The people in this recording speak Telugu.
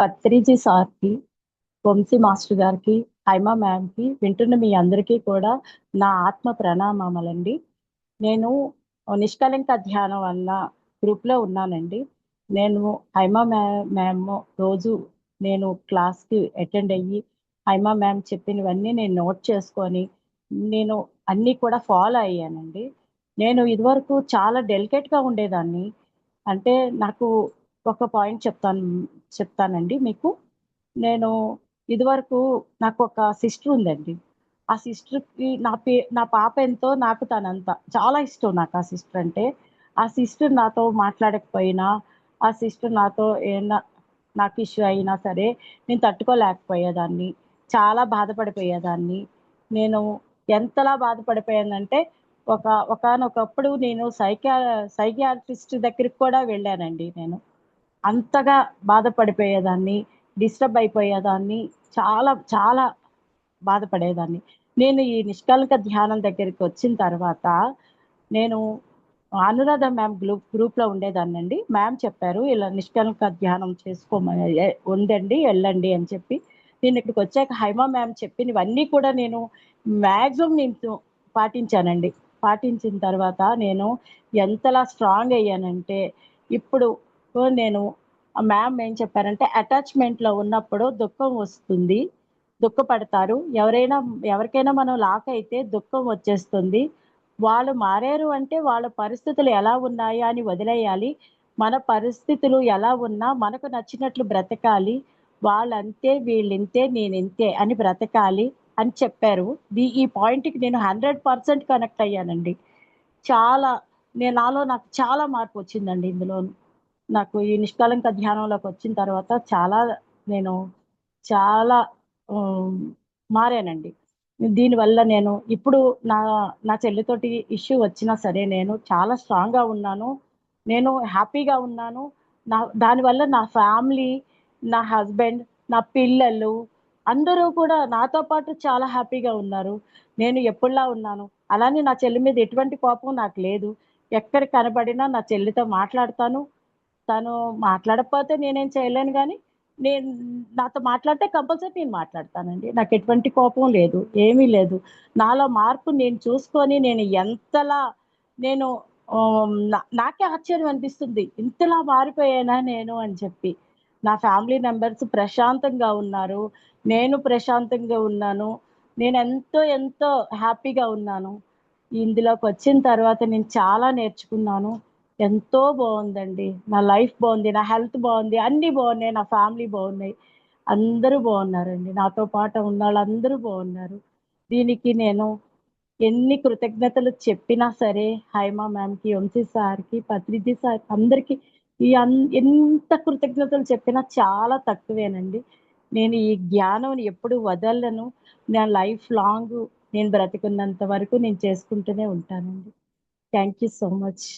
పత్రిజీ సార్‌కి, వంశీ మాస్టర్ గారికి, హైమా మ్యామ్‌కి, వింటున్న మీ అందరికీ కూడా నా ఆత్మ ప్రణామములండి. నేను నిష్కళంక ధ్యానం అన్న గ్రూప్‌లో ఉన్నానండి. నేను హైమా మ్యామ్ మ్యామ్ రోజు నేను క్లాస్‌కి అటెండ్ అయ్యి, హైమా మ్యామ్ చెప్పినవన్నీ నేను నోట్ చేసుకొని, నేను అన్నీ కూడా ఫాలో అయ్యానండి. నేను ఇదివరకు చాలా డెలికేట్‌గా ఉండేదాన్ని. అంటే నాకు ఒక పాయింట్ చెప్తాను చెప్తానండి మీకు. నేను ఇదివరకు నాకు ఒక సిస్టర్ ఉందండి. ఆ సిస్టర్‌కి నా పే నా పాప ఎంతో నాకు తనంత. చాలా ఇష్టం నాకు ఆ సిస్టర్ అంటే. ఆ సిస్టర్ నాతో మాట్లాడకపోయినా, ఆ సిస్టర్ నాతో ఏమన్నా నాకు ఇష్యూ అయినా సరే, నేను తట్టుకోలేకపోయేదాన్ని. చాలా బాధపడిపోయేదాన్ని. నేను ఎంతలా బాధపడిపోయానంటే, ఒక ఒకానొకప్పుడు నేను సైకియా సైకియాట్రిస్ట్ దగ్గరికి కూడా వెళ్ళానండి నేను. అంతగా బాధపడిపోయేదాన్ని. డిస్టర్బ్ అయిపోయేదాన్ని. చాలా చాలా బాధపడేదాన్ని. నేను ఈ నిష్కలంక ధ్యానం దగ్గరికి వచ్చిన తర్వాత, నేను అనురాధ మ్యామ్ గ్రూప్ గ్రూప్‌లో ఉండేదాన్నండి. మ్యామ్ చెప్పారు, ఇలా నిష్కలంక ధ్యానం చేసుకోమని ఉండండి ఉందండి, అని చెప్పి. నేను ఇక్కడికి వచ్చాక హైమా మ్యామ్ చెప్పినవన్నీ కూడా నేను మ్యాక్సిమం నేను పాటించానండి. పాటించిన తర్వాత నేను ఎంతలా స్ట్రాంగ్ అయ్యానంటే, ఇప్పుడు నేను మ్యామ్ ఏం చెప్పారంటే, అటాచ్‌మెంట్‌లో ఉన్నప్పుడు దుఃఖం వస్తుంది. దుఃఖపడతారు. ఎవరైనా ఎవరికైనా మనం లాక్ అయితే దుఃఖం వచ్చేస్తుంది. వాళ్ళు మారారు అంటే వాళ్ళ పరిస్థితులు ఎలా ఉన్నాయా అని వదిలేయాలి. మన పరిస్థితులు ఎలా ఉన్నా మనకు నచ్చినట్లు బ్రతకాలి. వాళ్ళంతే, వీళ్ళింతే, నేనింతే అని బ్రతకాలి అని చెప్పారు. ది ఈ పాయింట్‌కి నేను 100% కనెక్ట్ అయ్యానండి. చాలా నేను నాలో నాకు చాలా మార్పు వచ్చిందండి ఇందులోను. నాకు ఈ నిష్కాలంక ధ్యానంలోకి వచ్చిన తర్వాత చాలా నేను చాలా మారానండి. దీనివల్ల నేను ఇప్పుడు నా నా చెల్లితోటి ఇష్యూ వచ్చినా సరే, నేను చాలా స్ట్రాంగ్‌గా ఉన్నాను. నేను హ్యాపీగా ఉన్నాను. నా దానివల్ల నా ఫ్యామిలీ, నా హస్బెండ్, నా పిల్లలు అందరూ కూడా నాతో పాటు చాలా హ్యాపీగా ఉన్నారు. నేను ఎప్పుడులా ఉన్నాను. అలానే నా చెల్లి మీద ఎటువంటి కోపం నాకు లేదు. ఎక్కడ కనబడినా నా చెల్లితో మాట్లాడతాను. తను మాట్లాడకపోతే నేనేం చేయలేను కానీ నేను నాతో మాట్లాడితే కంపల్సరీ నేను మాట్లాడతానండి. నాకు ఎటువంటి కోపం లేదు. ఏమీ లేదు. నాలో మార్పు నేను చూసుకొని నేను ఎంతలా నేను నాకే ఆశ్చర్యం అనిపిస్తుంది. ఇంతలా మారిపోయానా నేను అని చెప్పి. నా ఫ్యామిలీ మెంబర్స్ ప్రశాంతంగా ఉన్నారు. నేను ప్రశాంతంగా ఉన్నాను. నేను ఎంతో ఎంతో హ్యాపీగా ఉన్నాను. ఇందులోకి వచ్చిన తర్వాత నేను చాలా నేర్చుకున్నాను. ఎంతో బాగుందండి నా లైఫ్ బాగుంది నా హెల్త్ బాగుంది అన్నీ బాగున్నాయి నా ఫ్యామిలీ బాగున్నాయి అందరూ బాగున్నారండి నాతో పాటు ఉన్నోళ్ళందరూ బాగున్నారు దీనికి నేను ఎన్ని కృతజ్ఞతలు చెప్పినా సరే, హైమా మ్యామ్‌కి, వంశీ సార్‌కి, పత్రిజీ సార్ అందరికి ఈ అన్ ఎంత కృతజ్ఞతలు చెప్పినా చాలా తక్కువేనండి. నేను ఈ జ్ఞానం ఎప్పుడు వదలను. నా లైఫ్ లాంగ్ నేను బ్రతికున్నంత వరకు నేను చేసుకుంటూనే ఉంటానండి. Thank you so much.